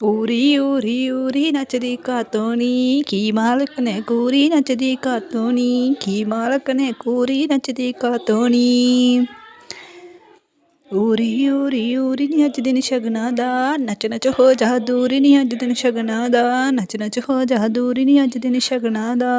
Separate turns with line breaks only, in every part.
ਉਰੀ ਉਰੀ ਉਰੀ ਨੱਚਦੀ ਕਾਤੋਨੀ ਕੀ ਮਾਲਕ ਨੇ ਕੂਰੀ ਨੱਚਦੀ ਕਾਤੋਨੀ ਕੀ ਮਾਲਕ ਨੇ ਕੂਰੀ ਨੱਚਦੀ ਕਾਤੋਨੀ ਉਰੀ ਉਰੀ ਉਰੀ ਨੀ ਅੱਜ ਦਿਨ ਸ਼ਗਨਾ ਦਾ ਨੱਚ ਨੱਚ ਹੋ ਜਾ ਦੂਰੀ ਨੀ ਅੱਜ ਦਿਨ ਸ਼ਗਨਾ ਦਾ ਨੱਚ ਨੱਚ ਹੋ ਜਾ ਦੂਰੀ ਨੀ ਅੱਜ ਦਿਨ ਸ਼ਗਨਾ ਦਾ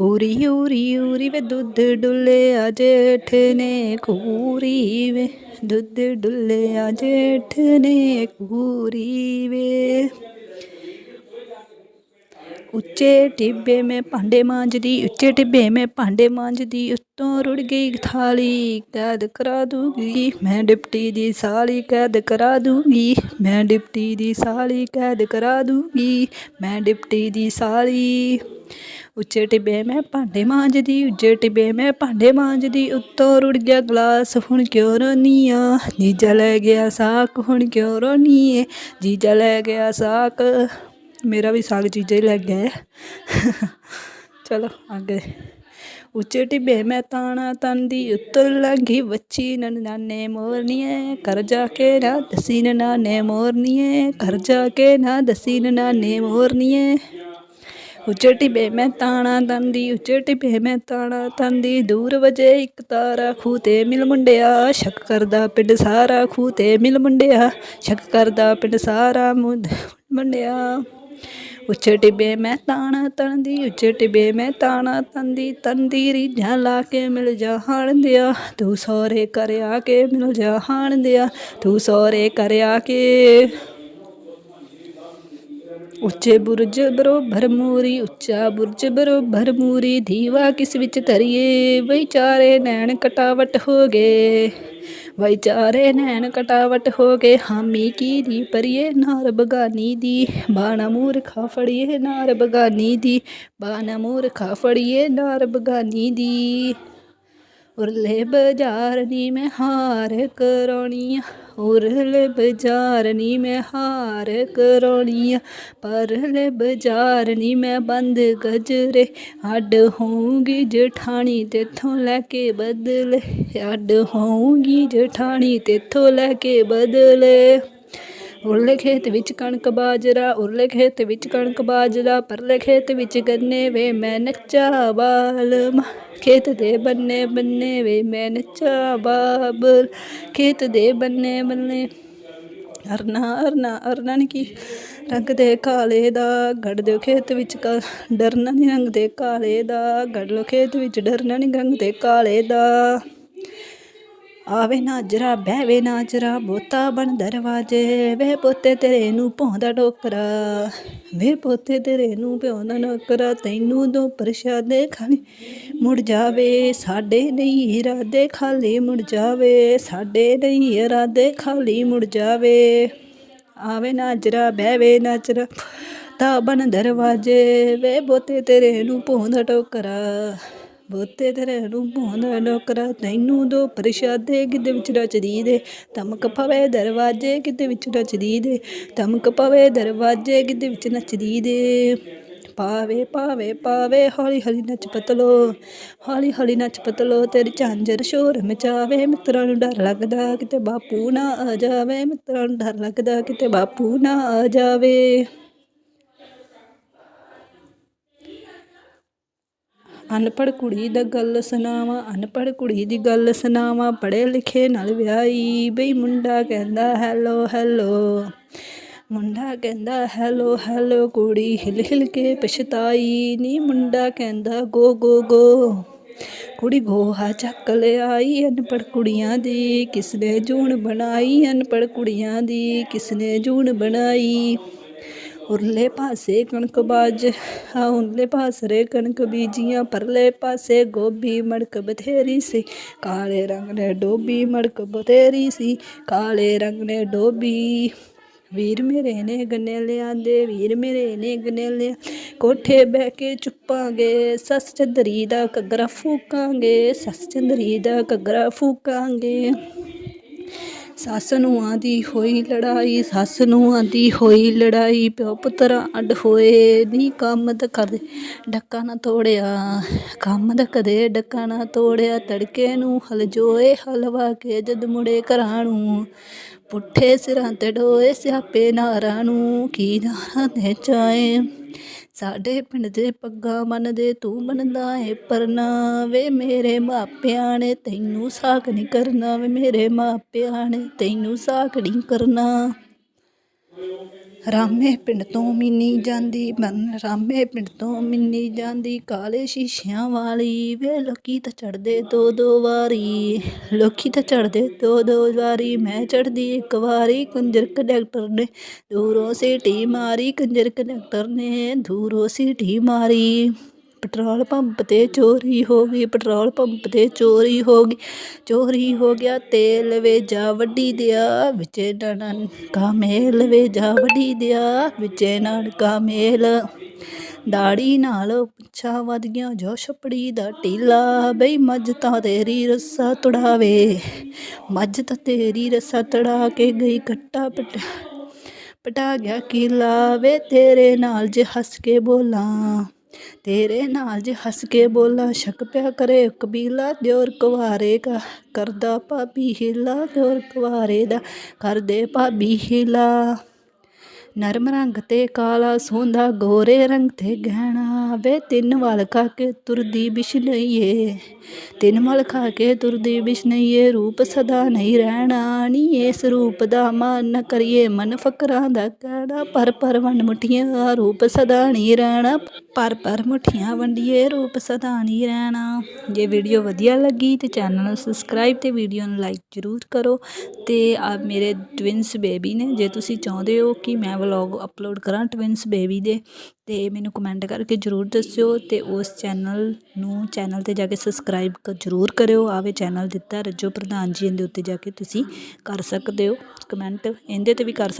ਉਰੀ ਉਰੀ ਉਰੀ ਵੇ ਦੁੱਧ ਡੁੱਲਿਆ ਜੇਠ ਨੇ, ਕੂਰੀ ਵੇ ਦੁੱਧ ਡੁੱਲਿਆ ਜੇਠ ਨੇ, ਕੂਰੀ ਵੇ। ਉੱਚੇ ਟਿੱਬੇ ਮੈਂ ਭਾਂਡੇ ਮਾਂਜਦੀ, ਉੱਚੇ ਟਿੱਬੇ ਮੈਂ ਭਾਂਡੇ ਮਾਂਜਦੀ, ਉੱਤੋਂ ਰੁੜ ਗਈ ਥਾਲੀ, ਕੈਦ ਕਰਾ ਦੂੰਗੀ, ਮੈਂ ਡਿਪਟੀ ਦੀ ਸਾਲੀ, ਕੈਦ ਕਰਾ ਦੂੰਗੀ, ਮੈਂ ਡਿਪਟੀ ਦੀ ਸਾਲੀ, ਕੈਦ ਕਰਾ ਦੂੰਗੀ, ਮੈਂ ਡਿਪਟੀ ਦੀ ਸਾਲੀ। ਉੱਚੇ ਟਿੱਬੇ ਮੈਂ ਭਾਂਡੇ ਮਾਂਜਦੀ, ਉੱਚੇ ਟਿੱਬੇ ਮੈਂ ਭਾਂਡੇ ਮਾਂਜਦੀ, ਉੱਤੋਂ ਰੁੜ ਗਿਆ ਗਲਾਸ, ਹੁਣ ਕਿਉਂ ਰੋਨੀ ਆ ਜੀਜਾ ਲੈ ਗਿਆ ਸਾਕ, ਹੁਣ ਕਿਉਂ ਰੋਨੀ ਏ ਜੀਜਾ ਲੈ ਗਿਆ ਸਾਕ। ਮੇਰਾ ਵੀ ਸਾਗ ਜੀਜਾ ਹੀ ਲੈ ਗਿਆ ਚਲੋ ਅੱਗੇ। ਉੱਚੇ ਟਿੱਬੇ ਮੈਂ ਤਾਣਾ ਤੰਦੀ ਉੱਤਰ ਲੰਘੀ ਬੱਚੀ ਨਨਾਨੇ ਮੋਰਨੀਏ ਕਰ ਜਾ ਕੇ ਨਾ ਦਸੀ ਨਨਾਨੇ ਮੋਰਨੀਏ ਕਰ ਜਾ ਕੇ ਨਾ ਦਸੀ ਨਨਾਨੇ ਮੋਰਨੀਏ। ਉੱਚੇ ਟਿੱਬੇ ਮੈਂ ਤਾਣਾ ਤੰਦੀ ਉੱਚੇ ਟਿੱਬੇ ਮੈਂ ਤਾਣਾ ਤੰਦੀ ਦੂਰ ਵਜੇ ਇੱਕ ਤਾਰਾ ਖੂਹ ਤੇ ਮਿਲ ਮੁੰਡਿਆ। ਸ਼ੱਕ ਕਰਦਾ ਪਿੰਡ ਸਾਰਾ ਖੂਹ ਤੇ ਮਿਲ ਮੁੰਡਿਆ। ਸ਼ੱਕ ਕਰਦਾ ਪਿੰਡ ਸਾਰਾ ਮੁੰਡਿਆ। ਉੱਚੇ ਟਿੱਬੇ ਮੈਂ ਤਾਣਾ ਤੰਦੀ ਉੱਚੇ ਟਿੱਬੇ ਮੈਂ ਤਾਣਾ ਤੰਦੀ ਤੰਦੀ ਰੀਝਾਂ ਲਾ ਕੇ ਮਿਲ ਜਾ ਹਾਣ ਦਿਆ। ਤੂੰ ਸੋਰੇ ਕਰਿਆ ਕੇ ਮਿਲ ਜਾ ਹਾਣ ਦਿਆ। ਤੂੰ ਸੋਰੇ ਕਰ ਕੇ। ਉੱਚੇ ਬੁਰਜ ਬਰੋਬਰ ਮੂਰੀ, ਉੱਚਾ ਬੁਰਜ ਬਰੋਬਰ ਮੂਰੀ, ਦੀਵਾ ਕਿਸ ਵਿੱਚ ਧਰੀਏ? ਵਿਚਾਰੇ ਨੈਣ ਕਟਾਵਟ ਹੋ ਗਏ। ਵਿਚਾਰੇ ਨੈਣ ਕਟਾਵਟ ਹੋ ਗਏ ਹਾਮੀ ਕੀ ਦੀ ਪਰੀਏ ਨਾਰ ਬਗਾਨੀ ਦੀ, ਬਾਣਾ ਮੂਰਖਾ ਫੜੀਏ ਨਾਰ ਬਗਾਨੀ ਦੀ, ਬਾਣਾ ਮੂਰਖਾ ਫੜੀਏ ਨਾਰ ਬਗਾਨੀ ਦੀ। ਉਰਲੇ ਬਾਜ਼ਾਰ ਨੀ ਮੈਂ ਹਾਰ ਕਰਾਉਣੀ ਆ ਉਰਲੇ ਬਾਜ਼ਾਰ ਨੀ ਮੈਂ ਹਾਰ ਕਰਾਉਣੀ ਆ ਪਰਲੇ ਬਾਜ਼ਾਰ ਨੀ ਮੈਂ ਬੰਦ ਗਜਰੇ, ਅੱਡ ਹੋਊਂਗੀ ਜਠਾਣੀ ਤੇਥੋਂ ਲੈ ਕੇ ਬਦਲੇ, ਅੱਡ ਹੋਊਗੀ ਜਠਾਣੀ ਤੇਥੋਂ ਲੈ ਕੇ ਬਦਲੇ। ਉਰਲੇ ਖੇਤ ਵਿੱਚ ਕਣਕ ਬਾਜਰਾ, ਉਰਲੇ ਖੇਤ ਵਿੱਚ ਕਣਕ ਬਾਜਰਾ, ਪਰਲੇ ਖੇਤ ਵਿੱਚ ਗੰਨੇ ਵੇ ਮੈਂ ਨੱਚਾ ਬਾਲਮ ਖੇਤ ਦੇ ਬੰਨੇ ਬੰਨੇ ਵੇ ਮੈਂ ਨੱਚਾ ਬਾਬਲ, ਖੇਤ ਦੇ ਬੰਨੇ ਬੰਨੇ। ਅਰਨਾ ਅਰਨਾ ਅਰਨਾ ਨੇ ਕੀ ਰੰਗ ਦੇ ਕਾਲੇ ਦਾ, ਗੜ ਦਿਓ ਖੇਤ ਵਿੱਚ ਕਾ, ਡਰਨਾ ਨਹੀਂ ਰੰਗ ਦੇ ਕਾਲੇ ਦਾ, ਗੜ ਲੋ ਖੇਤ ਵਿੱਚ ਡਰਨਾ ਨਹੀਂ ਰੰਗ ਦੇ ਕਾਲੇ ਦਾ। ਆਵੇ ਨਾਜਰਾ ਬਹਿਵੇ ਨਾਜਰਾ ਬੋਤਾ ਬਣ ਦਰਵਾਜੇ। ਵੇ ਪੋਤੇ ਤੇਰੇ ਨੂੰ ਭੌਂਦਾ ਟੋਕਰਾ ਵੇ ਪੋਤੇ ਤੇਰੇ ਨੂੰ ਭੌਂਦਾ ਨੋਕਰਾ, ਤੈਨੂੰ ਦੋ ਪ੍ਰਸ਼ਾਦੇ ਖਾਲੀ ਮੁੜ ਜਾਵੇ। ਸਾਡੇ ਨਹੀਂ ਇਰਾਦੇ ਖਾਲੀ ਮੁੜ ਜਾਵੇ। ਸਾਡੇ ਨਹੀਂ ਇਰਾਦੇ ਖਾਲੀ ਮੁੜ ਜਾਵੇ। ਆਵੇ ਨਾਜਰਾ ਬਹਿਵੇ ਨਾਜਰਾ ਤਾਂ ਬਣ ਦਰਵਾਜੇ। ਵੇ ਬੋਤੇ ਤੇਰੇ ਨੂੰ ਭੌਂਦਾ ਟੋਕਰਾ ਬੋਤੇ ਤੇਰੇ ਨੂੰ ਭੌਂਦਾ ਨੌਕਰਾ ਤੈਨੂੰ ਦੋ ਪ੍ਰਸ਼ਾਦੇ ਕਿਤੇ ਵਿੱਚ ਰਚਦੀ ਦੇ ਧਮਕ ਪਵੇ ਦਰਵਾਜ਼ੇ ਕਿਤੇ ਵਿੱਚ ਰਚਦੀ ਦੇ ਧਮਕ ਪਵੇ ਦਰਵਾਜ਼ੇ ਕਿਤੇ ਵਿੱਚ ਨੱਚਦੀ ਦੇ ਪਾਵੇ ਪਾਵੇ ਪਾਵੇ, ਹੌਲੀ ਹੌਲੀ ਨੱਚ ਪਤਲੋ। ਹੌਲੀ ਹੌਲੀ ਨੱਚ ਪਤਲੋ, ਤੇਰੀ ਝਾਂਜਰ ਸ਼ੋਰ ਮਚਾਵੇ। ਮਿੱਤਰਾਂ ਨੂੰ ਡਰ ਲੱਗਦਾ ਕਿਤੇ ਬਾਪੂ ਨਾ ਆ ਜਾਵੇ। ਮਿੱਤਰਾਂ ਨੂੰ ਡਰ ਲੱਗਦਾ ਕਿਤੇ ਬਾਪੂ ਨਾ ਆ ਜਾਵੇ। ਅਨਪੜ੍ਹ ਕੁੜੀ ਦਾ ਗੱਲ ਸੁਣਾਵਾਂ, ਅਨਪੜ੍ਹ ਕੁੜੀ ਦੀ ਗੱਲ ਸੁਣਾਵਾਂ, ਪੜ੍ਹੇ ਲਿਖੇ ਨਾਲ ਵਿਆਹੀ ਬਈ ਮੁੰਡਾ ਕਹਿੰਦਾ ਹੈਲੋ ਹੈਲੋ ਮੁੰਡਾ ਕਹਿੰਦਾ ਹੈਲੋ ਹੈਲੋ ਕੁੜੀ ਹਿਲ ਹਿਲ ਕੇ ਪਛਤਾਈ, ਨੀ ਮੁੰਡਾ ਕਹਿੰਦਾ ਗੋ ਗੋ ਗੋ ਕੁੜੀ ਗੋਹਾ ਚੱਕ ਲਿਆਈ, ਅਨਪੜ੍ਹ ਕੁੜੀਆਂ ਦੀ ਕਿਸਨੇ ਜੂਣ ਬਣਾਈ, ਅਨਪੜ੍ਹ ਕੁੜੀਆਂ ਦੀ ਕਿਸਨੇ ਜੂਣ ਬਣਾਈ। ਉਰਲੇ ਪਾਸੇ ਕਣਕ ਬਾਜ, ਆ ਉਰਲੇ ਪਾਸਰੇ ਕਣਕ ਬੀਜੀਆਂ, ਪਰਲੇ ਪਾਸੇ ਗੋਭੀ ਮੜਕ ਬਥੇਰੀ ਸੀ। ਕਾਲੇ ਰੰਗ ਨੇ ਡੋਬੀ ਮੜਕ ਬਥੇਰੀ ਸੀ। ਕਾਲੇ ਰੰਗ ਨੇ ਡੋਬੀ, ਵੀਰ ਮੇਰੇ ਨੇ ਗੰਨੇ ਲਿਆਂਦੇ ਵੀਰ ਮੇਰੇ ਨੇ ਗੰਨੇ ਲਿਆ ਕੋਠੇ ਬਹਿ ਕੇ ਚੁੱਪਾਂਗੇ, ਸੱਸ ਚੰਦਰੀ ਦਾ ਘੱਗਰਾ ਫੂਕਾਂਗੇ, ਸੱਸ ਚੰਦਰੀ ਦਾ ਘੱਗਰਾ ਫੂਕਾਂਗੇ। ਸੱਸ ਨੂੰ ਆਂਦੀ ਹੋਈ ਲੜਾਈ, ਸੱਸ ਨੂੰ ਆਂਦੀ ਹੋਈ ਲੜਾਈ, ਪਿਓ ਪੁੱਤਰਾਂ ਅੱਡ ਹੋਏ, ਨੀ ਕੰਮ ਤਾਂ ਕਰਦੇ, ਡੱਕਾ ਨਾ ਤੋੜਿਆ, ਕੰਮ ਤਾਂ ਕਦੇ ਡੱਕਾ ਨਾ ਤੋੜਿਆ, ਤੜਕੇ ਨੂੰ ਹਲ ਜੋਏ, ਹਲਵਾ ਕੇ ਜਦ ਮੁੜੇ ਘਰਾਂ ਨੂੰ। ਪੁੱਠੇ ਸਿਰਾਂ ਤੇ ਢੋਏ ਸਿਆਪੇ ਨਾਰਾਂ ਨੂੰ, ਕੀ ਨਾਰਾਂ ਦੇ ਚਾਏ? ਸਾਡੇ ਪਿੰਡ ਦੇ ਪੱਗਾਂ ਬੰਨਦੇ ਤੂੰ ਮੰਨਦਾ ਏ ਪਰਨਾ, ਵੇ ਮੇਰੇ ਮਾਪਿਆਂ ਨੇ ਤੈਨੂੰ ਸਾਕ ਨਹੀਂ ਕਰਨਾ, ਵੇ ਮੇਰੇ ਮਾਪਿਆਂ ਨੇ ਤੈਨੂੰ ਸਾਕ ਨਹੀਂ ਕਰਨਾ। ਰਾਮੇ ਪਿੰਡ ਤੋਂ ਮਿੰਨੀ ਜਾਂਦੀ ਬਨ ਰਾਮੇ ਪਿੰਡ ਤੋਂ ਮਿੰਨੀ ਜਾਂਦੀ, ਕਾਲੇ ਸ਼ੀਸ਼ਿਆਂ ਵਾਲੀ, ਵੇ ਲੋਕੀ ਤਾਂ ਚੜਦੇ ਦੋ ਦੋ ਵਾਰੀ, ਲੋਕੀ ਤਾਂ ਚੜਦੇ ਦੋ ਦੋ ਵਾਰੀ, ਮੈਂ ਚੜਦੀ ਇੱਕ ਵਾਰੀ ਕੰਜਰ ਕੰਡਕਟਰ ਨੇ ਦੂਰੋਂ ਸੀਟੀ ਮਾਰੀ ਕੰਜਰ ਕੰਡਕਟਰ ਨੇ ਦੂਰੋਂ ਸੀਟੀ ਮਾਰੀ। ਪੈਟਰੋਲ ਪੰਪ ਤੇ ਚੋਰੀ ਹੋ ਗਈ, ਪੈਟਰੋਲ ਪੰਪ ਤੇ ਚੋਰੀ ਹੋ ਗਈ, ਚੋਰੀ ਹੋ ਗਿਆ ਤੇਲ ਵੇ ਜਾ ਵੱਡੀ ਦਿਆ ਵਿੱਚੇ ਨਾਨਕਾ ਮੇਲ ਵੇ ਜਾ ਵੱਡੀ ਦਿਆ ਵਿੱਚੇ ਨਾਨਕਾ ਮੇਲ। ਦਾੜੀ ਨਾਲ ਪੁੱਛਾਂ ਵੱਧ ਗਿਆ, ਜੋ ਛਪੜੀ ਦਾ ਟੀਲਾ, ਬਈ ਮੱਝ ਤਾਂ ਤੇਰੀ ਰੱਸਾ ਤੜਾਵੇ, ਮੱਝ ਤਾਂ ਤੇਰੀ ਰੱਸਾ ਤੜਾ ਕੇ ਗਈ ਕੱਟਾ ਪਟਾ ਪਟਾ ਗਿਆ ਕਿਲਾ, ਵੇ ਤੇਰੇ ਨਾਲ ਜੇ ਹੱਸ ਕੇ ਬੋਲਾਂ। ਤੇਰੇ ਨਾਲ ਜੇ ਹੱਸ ਕੇ ਬੋਲਾ, ਸ਼ੱਕ ਪਿਆ ਕਰੇ ਕਬੀਲਾ ਦਿਓਰ ਕੁਵਾਰੇ ਕਾ ਕਰਦਾ ਭਾਬੀ ਹੀਲਾ ਦਿਓਰ ਕੁਵਾਰੇ ਦਾ, ਕਰਦੇ ਭਾਬੀ ਹੀਲਾ। ਨਰਮ ਰੰਗ ਤੇ ਕਾਲਾ ਸੋਂਦਾ, ਗੋਰੇ ਰੰਗ ਤੇ ਗਹਿਣਾ। ਵੇ ਤਿੰਨ ਵਾਲ ਖਾ ਕੇ ਤੁਰਦੀ ਬਿਸ਼ਨਈਏ ਤਿੰਨ ਵਾਲ ਖਾ ਕੇ ਤੁਰਦੀ ਬਿਸ਼ਨਈਏ ਰੂਪ ਸਦਾ ਨਹੀਂ ਰਹਿਣਾ। ਨੀ ਇਸ ਰੂਪ ਦਾ ਮਾਨ ਨਾ ਕਰੀਏ, ਮਨ ਫਕਰਾਂ ਦਾ ਕਹਿਣਾ। ਪਰ ਪਰ ਵੰਡ ਮੁਠੀਆਂ, ਰੂਪ ਸਦਾ ਨਹੀਂ ਰਹਿਣਾ। ਪਰ ਪਰ ਮੁਠੀਆਂ ਵੰਡੀਏ, ਰੂਪ ਸਦਾ ਨਹੀਂ ਰਹਿਣਾ। ਜੇ ਵੀਡੀਓ ਵਧੀਆ ਲੱਗੀ ਤੇ ਚੈਨਲ ਨੂੰ ਸਬਸਕ੍ਰਾਈਬ ਤੇ ਵੀਡੀਓ ਨੂੰ ਲਾਈਕ ਜ਼ਰੂਰ ਕਰੋ। ਤੇ ਆ ਮੇਰੇ ਟਵਿੰਸ ਬੇਬੀ ਨੇ, ਜੇ ਤੁਸੀਂ ਚਾਹੁੰਦੇ ਹੋ ਕਿ ਮੈਂ ਵਲੌਗ ਅਪਲੋਡ ਕਰਾਂ ਟਵਿੰਸ ਬੇਬੀ ਦੇ, ਤੇ ਮੈਨੂੰ ਕਮੈਂਟ ਕਰਕੇ ਜ਼ਰੂਰ ਦੱਸਿਓ ਤੇ ਉਸ ਚੈਨਲ ਨੂੰ ਚੈਨਲ ਤੇ ਜਾ ਕੇ ਸਬਸਕ੍ਰਾਈਬ ਕ, ਜ਼ਰੂਰ ਕਰਿਓ। ਆਵੇ ਚੈਨਲ ਦਿੱਤਾ ਰੱਜੋ ਪ੍ਰਧਾਨ ਜੀ ਇਹਦੇ ਉੱਤੇ ਜਾ ਕੇ ਤੁਸੀਂ ਕਰ ਸਕਦੇ ਹੋ। ਕਮੈਂਟ ਇਹਦੇ ਤੇ ਵੀ ਕਰ ਸਕ